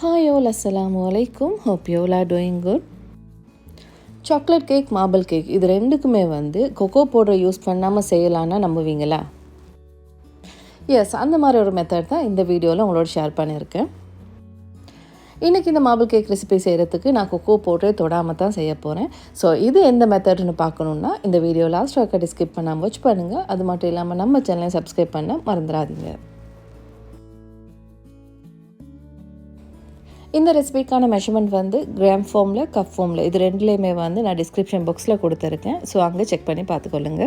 Hi all அஸ்ஸலாமு அலைக்கும் hope you are doing good chocolate cake marble cake இது ரெண்டுக்குமே வந்து கொக்கோ பவுடர் யூஸ் பண்ணாமல் செய்யலான்னா நம்புவீங்களா? எஸ் அந்த மாதிரி ஒரு மெத்தட் தான் இந்த வீடியோவில் உங்களோட ஷேர் பண்ணியிருக்கேன். இன்றைக்கி இந்த மார்பிள் கேக் ரெசிபி செய்கிறதுக்கு நான் கொக்கோ பவுடரை தொடாமல் தான் செய்ய போகிறேன் ஸோ இது எந்த மெத்தட்னு பார்க்கணுன்னா இந்த வீடியோ லாஸ்ட் வக்கடி ஸ்கிப் பண்ணாமல் வச்சு பண்ணுங்கள் அது மட்டும் இல்லாமல் நம்ம சேனலை சப்ஸ்கிரைப் பண்ண மறந்துடாதீங்க. இந்த ரெசிபிக்கான மெஷர்மெண்ட் வந்து கிராம் ஃபார்மில் கப் ஃபார்மில் இது ரெண்டுலேயுமே வந்து நான் டிஸ்கிரிப்ஷன் பாக்ஸில் கொடுத்துருக்கேன். ஸோ அங்கே செக் பண்ணி பார்த்துக்கொள்ளுங்க.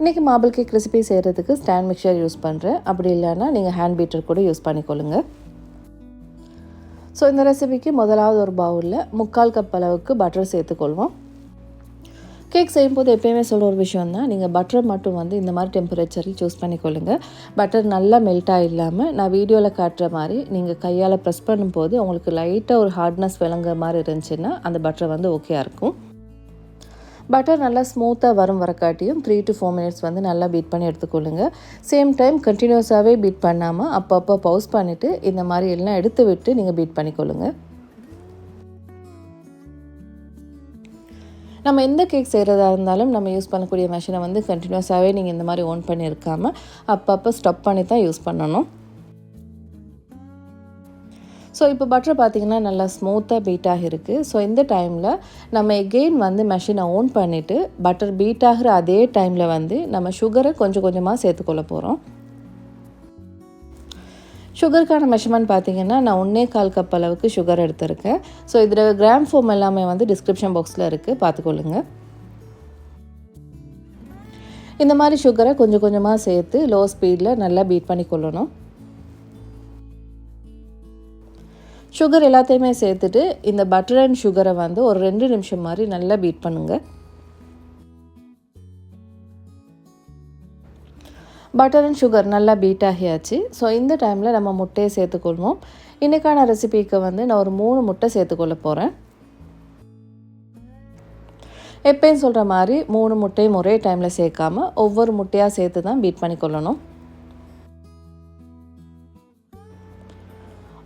இன்றைக்கி மார்பிள் கேக் ரெசிபி செய்கிறதுக்கு ஸ்டாண்ட் மிக்சர் யூஸ் பண்ணுறேன் அப்படி இல்லைன்னா நீங்கள் ஹேண்ட் பீட்டர் கூட யூஸ் பண்ணிக்கொள்ளுங்க. ஸோ இந்த ரெசிபிக்கு முதலாவது ஒரு பவுலில் முக்கால் கப் அளவுக்கு பட்டர் சேர்த்துக்கொள்வோம். கேக் செய்யும்போது எப்போயுமே சொல்கிற ஒரு விஷயம் தான் நீங்கள் பட்டர் மட்டும் வந்து இந்த மாதிரி டெம்பரேச்சரில் சூஸ் பண்ணிக்கொள்ளுங்கள் பட்டர் நல்லா மெல்ட்டாக இல்லாமல் நான் வீடியோவில் காட்டுற மாதிரி நீங்கள் கையால் ப்ரெஸ் பண்ணும்போது உங்களுக்கு லைட்டாக ஒரு ஹார்ட்னஸ் விளங்குற மாதிரி இருந்துச்சுன்னா அந்த பட்டர் வந்து ஓகேயாக இருக்கும். பட்டர் நல்லா ஸ்மூத்தாக வரும் வரக்காட்டியும் த்ரீ டு ஃபோர் மினிட்ஸ் வந்து நல்லா பீட் பண்ணி எடுத்துக்கொள்ளுங்க. சேம் டைம் கண்டினியூஸாகவே பீட் பண்ணாமல் அப்பப்போ பவுஸ் பண்ணிவிட்டு இந்த மாதிரி எல்லாம் எடுத்து விட்டு நீங்கள் பீட் பண்ணிக்கொள்ளுங்கள் நம்ம எந்த கேக் செய்கிறதா இருந்தாலும் நம்ம யூஸ் பண்ணக்கூடிய மெஷினை வந்து கண்டினியூஸாகவே நீங்கள் இந்த மாதிரி ஓன் பண்ணியிருக்காமல் அப்பப்போ ஸ்டப் பண்ணி தான் யூஸ் பண்ணணும். ஸோ இப்போ பட்டர் பார்த்திங்கன்னா நல்லா ஸ்மூத்தாக பீட்டாக இருக்குது ஸோ இந்த டைமில் நம்ம எகெயின் வந்து மெஷினை ஓன் பண்ணிவிட்டு பட்டர் பீட் ஆகிற அதே டைமில் வந்து நம்ம சுகரை கொஞ்சம் கொஞ்சமாக சேர்த்துக்கொள்ள போகிறோம் சுகருக்கான மெஷர்மெண்ட் பார்த்தீங்கன்னா நான் ஒன்றே கால் கப் அளவுக்கு சுகர் எடுத்திருக்கேன். ஸோ இதில் கிராம் ஃபோம் எல்லாமே வந்து டிஸ்கிரிப்ஷன் பாக்ஸில் இருக்குது பார்த்துக்கொள்ளுங்க. இந்த மாதிரி சுகரை கொஞ்சம் கொஞ்சமாக சேர்த்து லோ ஸ்பீடில் நல்லா பீட் பண்ணி கொள்ளணும். சுகர் எல்லாத்தையுமே சேர்த்துட்டு இந்த பட்டர் அண்ட் சுகரை வந்து ஒரு ரெண்டு நிமிஷம் மாதிரி நல்லா பீட் பண்ணுங்கள் பட்டர் அண்ட் சுகர் நல்லா பீட் ஆகியாச்சு. ஸோ இந்த டைமில் நம்ம முட்டையை சேர்த்துக்கொள்வோம். இன்றைக்கான ரெசிபிக்கு வந்து நான் ஒரு மூணு முட்டை சேர்த்துக்கொள்ள போகிறேன் எப்பயும் சொல்கிற மாதிரி மூணு முட்டையும் ஒரே டைமில் சேர்க்காம ஒவ்வொரு முட்டையாக சேர்த்து தான் பீட் பண்ணி கொள்ளணும்.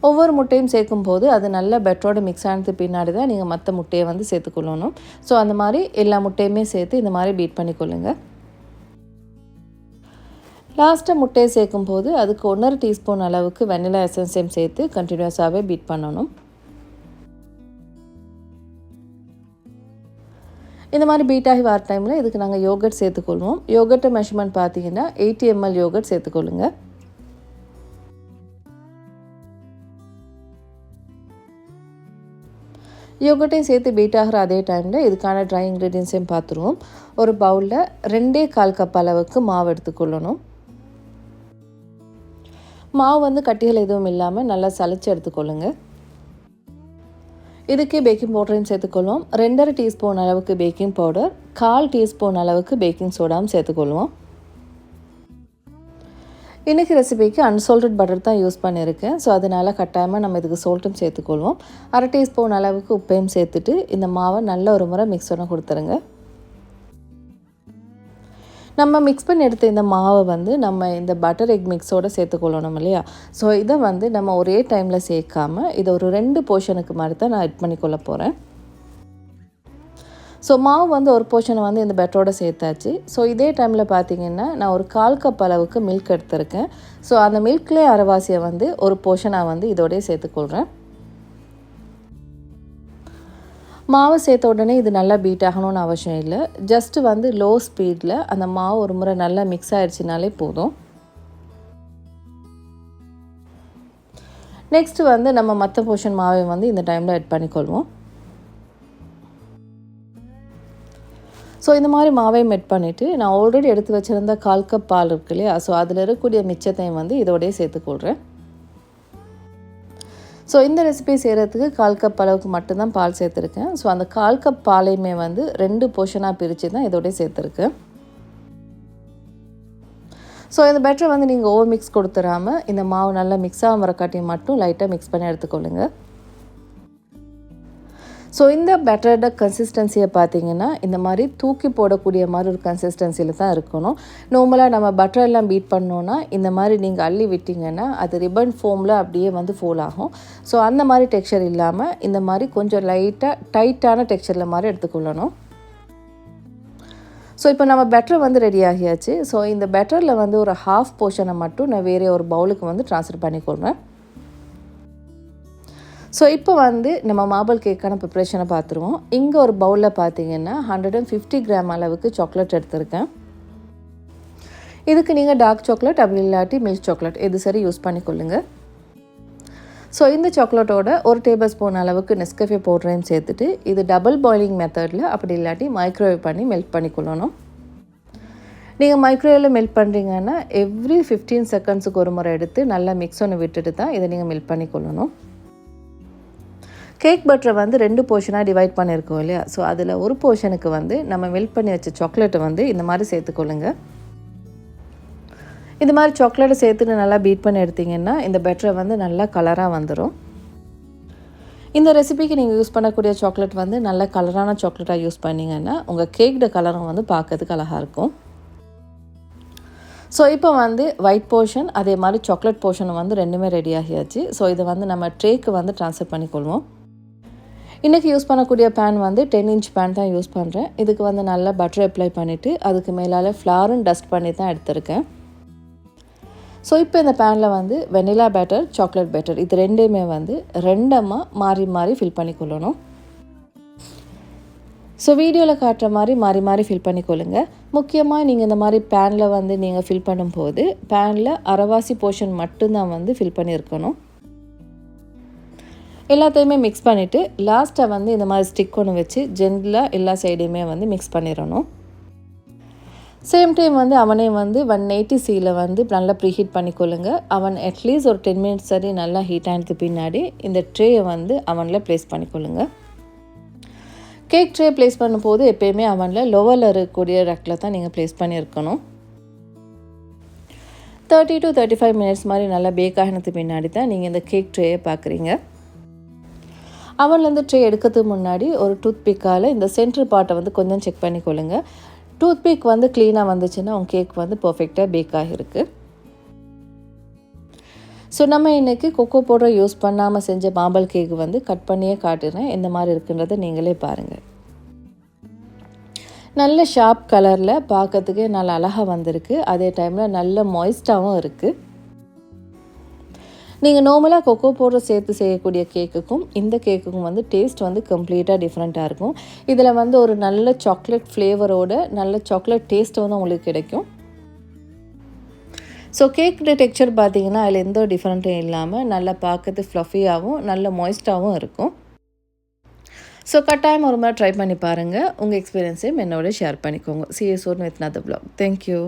ஒவ்வொரு முட்டையும் சேர்க்கும் போது அது நல்ல பெட்டரோட மிக்ஸ் ஆனது பின்னாடி தான் நீங்கள் மற்ற முட்டையை வந்து சேர்த்துக்கொள்ளணும் ஸோ அந்த மாதிரி எல்லா முட்டையுமே சேர்த்து இந்த மாதிரி பீட் பண்ணிக்கொள்ளுங்கள் லாஸ்ட்டாக முட்டையை சேர்க்கும் போது அதுக்கு ஒன்றரை டீஸ்பூன் அளவுக்கு வெனிலா எசன்ஸையும் சேர்த்து கண்டினியூஸாகவே பீட் பண்ணணும். இந்த மாதிரி பீட் ஆகி வர டைமில் இதுக்கு நாங்கள் யோகட் சேர்த்துக்கொள்வோம். யோகட்டை மெஷர்மெண்ட் பார்த்தீங்கன்னா எயிட்டி எம்எல் யோகட் சேர்த்துக்கொள்ளுங்க. யோகட்டையும் சேர்த்து பீட் ஆகிற அதே டைமில் இதுக்கான ட்ரை இன்க்ரீடியன்ஸையும் பார்த்துருவோம். ஒரு பவுலில் ரெண்டே கால் கப் அளவுக்கு மாவு எடுத்துக்கொள்ளணும். மாவு வந்து கட்டிகள் எதுவும் இல்லாமல் நல்லா சளிச்சு எடுத்துக்கொள்ளுங்க. இதுக்கே பேக்கிங் பவுடரையும் சேர்த்துக்கொள்வோம். ரெண்டரை டீஸ்பூன் அளவுக்கு பேக்கிங் பவுடர் கால் டீஸ்பூன் அளவுக்கு பேக்கிங் சோடாவும் சேர்த்துக்கொள்வோம். இன்றைக்கி ரெசிபிக்கு அன்சோல்டட் பட்டர் தான் யூஸ் பண்ணியிருக்கேன். ஸோ அதனால் கட்டாயமாக நம்ம இதுக்கு சோல்ட்டும் சேர்த்துக்கொள்வோம். அரை டீஸ்பூன் அளவுக்கு உப்பையும் சேர்த்துட்டு இந்த மாவை நல்ல ஒரு முறை மிக்ஸ் பண்ண கொடுத்துருங்க. நம்ம மிக்ஸ் பண்ணி எடுத்த இந்த மாவை வந்து நம்ம இந்த பட்டர் எக் மிக்ஸோடு சேர்த்துக்கொள்ளணும் இல்லையா? ஸோ இதை வந்து நம்ம ஒரே டைமில் சேர்க்காம இதை ஒரு ரெண்டு போர்ஷனுக்கு மாதிரி தான் நான் எட் பண்ணிக்கொள்ள போகிறேன் ஸோ மாவு வந்து ஒரு போர்ஷனை வந்து இந்த பெட்டரோட சேர்த்தாச்சு. ஸோ இதே டைமில் பார்த்தீங்கன்னா நான் ஒரு கால் கப் அளவுக்கு மில்க் எடுத்திருக்கேன். ஸோ அந்த மில்க்லேயே அரைவாசியை வந்து ஒரு போர்ஷனாக வந்து இதோடய சேர்த்துக்கொள்கிறேன் மாவு சேர்த்த உடனே இது நல்லா பீட் ஆகணும்னு அவசியம் இல்லை. ஜஸ்ட்டு வந்து லோ ஸ்பீடில் அந்த மாவு ஒரு முறை நல்லா மிக்ஸ் ஆகிடுச்சினாலே போதும். நெக்ஸ்ட்டு வந்து நம்ம மற்ற போர்ஷன் மாவை வந்து இந்த டைமில் ஆட் பண்ணிக்கொள்வோம். ஸோ இந்த மாதிரி மாவையும் மெட் பண்ணிவிட்டு நான் ஆல்ரெடி எடுத்து வச்சுருந்த கால் கப் பால் இருக்கு இல்லையா? ஸோ அதில் இருக்கக்கூடிய மிச்சத்தையும் வந்து இதோடய சேர்த்துக்கொள்கிறேன் ஸோ இந்த ரெசிபி செய்கிறதுக்கு கால் கப் அளவுக்கு மட்டும்தான் பால் சேர்த்துருக்கேன். ஸோ அந்த கால் கப் பாலையுமே வந்து ரெண்டு போர்ஷனாக பிரித்து தான் இதோடய சேர்த்துருக்கேன் ஸோ இந்த பெட்டரை வந்து நீங்கள் ஓவர் மிக்ஸ் கொடுத்துடாமல் இந்த மாவு நல்லா மிக்ஸ் ஆகும் வரக்காட்டியும் மட்டும் லைட்டாக மிக்ஸ் பண்ணி எடுத்துக்கொள்ளுங்க. ஸோ இந்த பெட்டரோட கன்சிஸ்டன்சியை பார்த்தீங்கன்னா இந்த மாதிரி தூக்கி போடக்கூடிய மாதிரி ஒரு கன்சிஸ்டன்சியில் தான் இருக்கணும். நார்மலாக நம்ம பட்டர் எல்லாம் பீட் பண்ணோன்னா இந்த மாதிரி நீங்கள் அள்ளி விட்டிங்கன்னா அது ரிப்பன் ஃபோமில் அப்படியே வந்து ஃபோல் ஆகும். ஸோ அந்த மாதிரி டெக்ஸ்சர் இல்லாமல் இந்த மாதிரி கொஞ்சம் லைட்டாக டைட்டான டெக்ஸ்சரில் மாதிரி எடுத்துக்கொள்ளணும். ஸோ இப்போ நம்ம பெட்டர் வந்து ரெடி ஆகியாச்சு. ஸோ இந்த பெட்டரில் வந்து ஒரு ஹாஃப் போர்ஷனை மட்டும் நான் வேறு ஒரு பவுலுக்கு வந்து ட்ரான்ஸ்ஃபர் பண்ணிக்கொள்கிறேன் ஸோ இப்போ வந்து நம்ம மார்பிள் கேக்கான ப்ரிப்ரேஷனை பார்த்துருவோம். இங்கே ஒரு பவுலில் பார்த்தீங்கன்னா ஹண்ட்ரட் அண்ட் ஃபிஃப்டி கிராம் அளவுக்கு சாக்லேட் எடுத்திருக்கேன். இதுக்கு நீங்கள் டார்க் சாக்லேட் அப்படி இல்லாட்டி மில்க் சாக்லேட் எது சரி யூஸ் பண்ணிக்கொள்ளுங்க. ஸோ இந்த சாக்லேட்டோட ஒரு டேபிள் ஸ்பூன் அளவுக்கு நெஸ்கஃபே பவுடரையும் சேர்த்துட்டு இது டபுள் பாயிலிங் மெத்தடில் அப்படி இல்லாட்டி மைக்ரோவேவ் பண்ணி மெல்ட் பண்ணிக்கொள்ளணும். நீங்கள் மைக்ரோவேவில் மெல்ட் பண்ணுறீங்கன்னா எவ்ரி ஃபிஃப்டீன் செகண்ட்ஸுக்கு ஒரு முறை எடுத்து நல்லா மிக்ஸ் ஒன்று விட்டுட்டு தான் இதை நீங்கள் மெல்ட் பண்ணிக்கொள்ளணும். கேக் பட்டரை வந்து ரெண்டு போர்ஷனாக டிவைட் பண்ணியிருக்கோம் இல்லையா? ஸோ அதில் ஒரு போர்ஷனுக்கு வந்து நம்ம மெல்ட் பண்ணி வச்ச சாக்லேட்டை வந்து இந்த மாதிரி சேர்த்துக்கொள்ளுங்க. இந்த மாதிரி சாக்லேட்டை சேர்த்துட்டு நல்லா பீட் பண்ணி எடுத்திங்கன்னா இந்த பெட்டரை வந்து நல்லா கலராக வந்துடும் இந்த ரெசிபிக்கு நீங்கள் யூஸ் பண்ணக்கூடிய சாக்லேட் வந்து நல்ல கலரான சாக்லேட்டாக யூஸ் பண்ணிங்கன்னா உங்கள் கேக்கோட கலரும் வந்து பார்க்கறதுக்கு அழகாக இருக்கும். ஸோ இப்போ வந்து ஒயிட் போர்ஷன் அதே மாதிரி சாக்லேட் போர்ஷன் வந்து ரெண்டுமே ரெடி ஆகியாச்சு. ஸோ இதை வந்து நம்ம ட்ரேக்கு வந்து ட்ரான்ஸ்ஃபர் பண்ணிக்கொள்வோம். இன்றைக்கி யூஸ் பண்ணக்கூடிய பேன் வந்து டென் இன்ச் பேன் தான் யூஸ் பண்ணுறேன் இதுக்கு வந்து நல்லா பட்டர் அப்ளை பண்ணிவிட்டு அதுக்கு மேலால் ஃப்ளாரும் டஸ்ட் பண்ணி தான் எடுத்திருக்கேன். ஸோ இப்போ இந்த பேனில் வந்து வெனிலா பேட்டர் சாக்லேட் பேட்டர் இது ரெண்டுமே வந்து ரெண்டமாக மாறி மாறி ஃபில் பண்ணிக்கொள்ளணும் ஸோ வீடியோவில் காட்டுற மாதிரி மாறி மாறி ஃபில் பண்ணிக்கொள்ளுங்க முக்கியமாக நீங்கள் இந்த மாதிரி பேனில் வந்து நீங்கள் ஃபில் பண்ணும்போது பேனில் அரைவாசி போர்ஷன் மட்டும்தான் வந்து ஃபில் பண்ணியிருக்கணும். எல்லாத்தையுமே மிக்ஸ் பண்ணிவிட்டு லாஸ்ட்டாக வந்து இந்த மாதிரி ஸ்டிக் ஒன்று வச்சு ஜென்டலாக எல்லா சைடையுமே வந்து மிக்ஸ் பண்ணிடணும். சேம் டைம் வந்து அவனே வந்து ஒன் எயிட்டி சியில் வந்து நல்லா ப்ரீஹீட் பண்ணிக்கொள்ளுங்க. அவன் அட்லீஸ்ட் ஒரு டென் மினிட்ஸ் சரி நல்லா ஹீட் ஆனதுக்கு பின்னாடி இந்த ட்ரேயை வந்து அவனில் ப்ளேஸ் பண்ணிக்கொள்ளுங்க. கேக் ட்ரே ப்ளேஸ் பண்ணும்போது எப்போயுமே அவனில் லோவரில் இருக்கக்கூடிய ரக்கில் தான் நீங்கள் ப்ளேஸ் பண்ணியிருக்கணும். Thirty to thirty five minutes மாதிரி நல்லா பேக் ஆகினதுக்கு பின்னாடி தான் நீங்கள் இந்த கேக் ட்ரேயை பார்க்குறீங்க அவன்லேருந்து ட்ரே எடுக்கிறதுக்கு முன்னாடி ஒரு டூத் பிக்கால் இந்த சென்ட்ரல் பார்ட்டை வந்து கொஞ்சம் செக் பண்ணிக்கொள்ளுங்க. டூத் பிக் வந்து க்ளீனாக வந்துச்சுன்னா உங்கள் கேக் வந்து பர்ஃபெக்டாக பேக் ஆகிருக்கு. ஸோ நம்ம இன்றைக்கி கொக்கோ பவுடர் யூஸ் பண்ணாமல் செஞ்ச மாம்பல் கேக் வந்து கட் பண்ணியே காட்டுறேன். எந்த மாதிரி இருக்குன்றதை நீங்களே பாருங்கள் நல்ல ஷார்ப் கலரில் பார்க்கறதுக்கே நல்ல அழகாக வந்திருக்கு. அதே டைமில் நல்ல மாய்ஸ்டாகவும் இருக்குது நீங்கள் நார்மலாக கொக்கோ பவுடர் சேர்த்து செய்யக்கூடிய கேக்குக்கும் இந்த கேக்குக்கும் வந்து டேஸ்ட் வந்து கம்ப்ளீட்டாக டிஃப்ரெண்ட்டாக இருக்கும். இதில் வந்து ஒரு நல்ல சாக்லேட் ஃப்ளேவரோட நல்ல சாக்லேட் டேஸ்ட் வந்து உங்களுக்கு கிடைக்கும். ஸோ கேக்கோட டெக்ஸ்சர் பார்த்தீங்கன்னா அதில் எந்த டிஃப்ரெண்ட்டும் இல்லாமல் நல்லா பார்க்கறது ஃப்ளஃபியாகவும் நல்ல மாய்ஸ்டாகவும் இருக்கும். ஸோ கட்டாயம் ஒரு மாதிரி ட்ரை பண்ணி பாருங்கள் உங்கள் எக்ஸ்பீரியன்ஸையும் என்னோட ஷேர் பண்ணிக்கோங்க. சிஎஸ்ஓர்னு வித் நத ப்ளாக் தேங்க்யூ